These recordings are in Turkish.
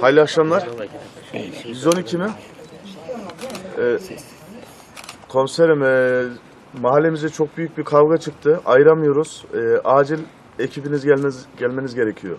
Hayırlı akşamlar. 112 mi? Ee, komiserim, e, mahallemize çok büyük bir kavga çıktı. Ayıramıyoruz. E, acil ekibiniz gelmeniz, gelmeniz gerekiyor.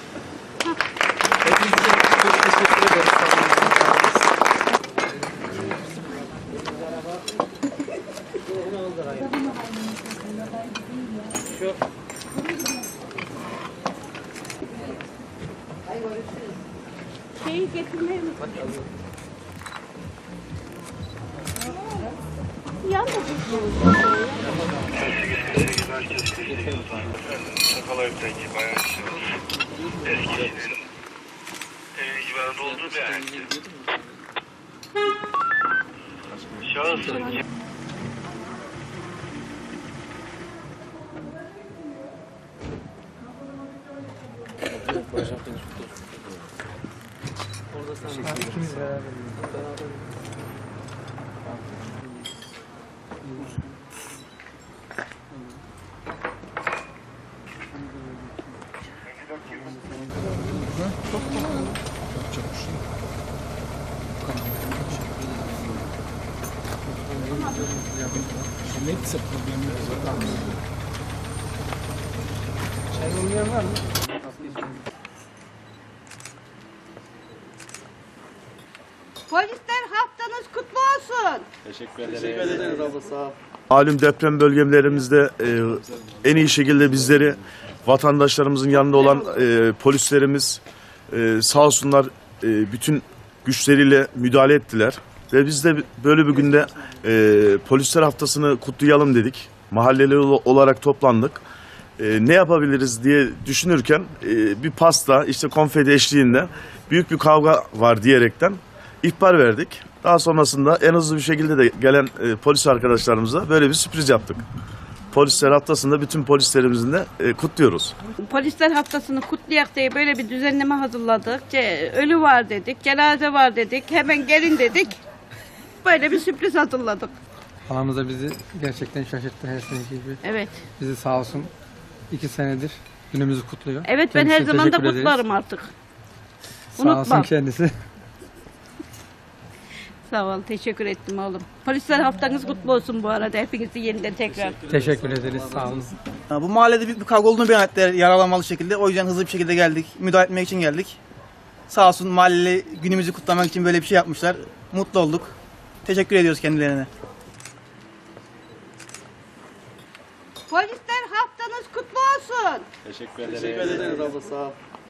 gruplar. Şeyi getirmeyi mi? Yalnız Kafalardaki bayağı Eskişehir'in e, civarında olduğu bir araçtı. Şahısın İkimiz beraber. Polisler haftanız kutlu olsun. Malum deprem bölgelerimizde e, en iyi şekilde bizleri vatandaşlarımızın yanında olan e, polislerimiz e, sağ olsunlar e, bütün güçleriyle müdahale ettiler. Ve biz de böyle bir günde e, polisler haftasını kutlayalım dedik. Mahalleli ol- olarak toplandık. E, ne yapabiliriz diye düşünürken e, bir pasta işte konfeti eşliğinde büyük bir kavga var diyerekten ihbar verdik. Daha sonrasında en hızlı bir şekilde de gelen e, polis arkadaşlarımıza böyle bir sürpriz yaptık. Polisler haftasında bütün polislerimizin de e, kutluyoruz. Polisler haftasını kutlayak diye böyle bir düzenleme hazırladık. Ce- Ölü var dedik, cenaze var dedik, hemen gelin dedik. Böyle bir sürpriz hazırladık. Halamız da bizi gerçekten şaşırttı her seneki gibi. Evet. Bizi sağ olsun iki senedir günümüzü kutluyor. Evet ben her Kendisine zaman da teşekkür ederiz. kutlarım artık. Sağ olsun Unutmam. kendisi. Sağ ol, teşekkür ettim oğlum. Polisler haftanız kutlu olsun bu arada. Hepinizi yeniden tekrar. teşekkür ederiz sağ olun. Bu mahallede büyük bir kavga olduğunu beyan ettiler yaralanmalı şekilde. O yüzden hızlı bir şekilde geldik. Müdahale etmek için geldik. Sağ olsun mahalleli günümüzü kutlamak için böyle bir şey yapmışlar. Mutlu olduk. Teşekkür ediyoruz kendilerine. Polisler haftanız kutlu olsun. Teşekkür ederiz abla sağ ol.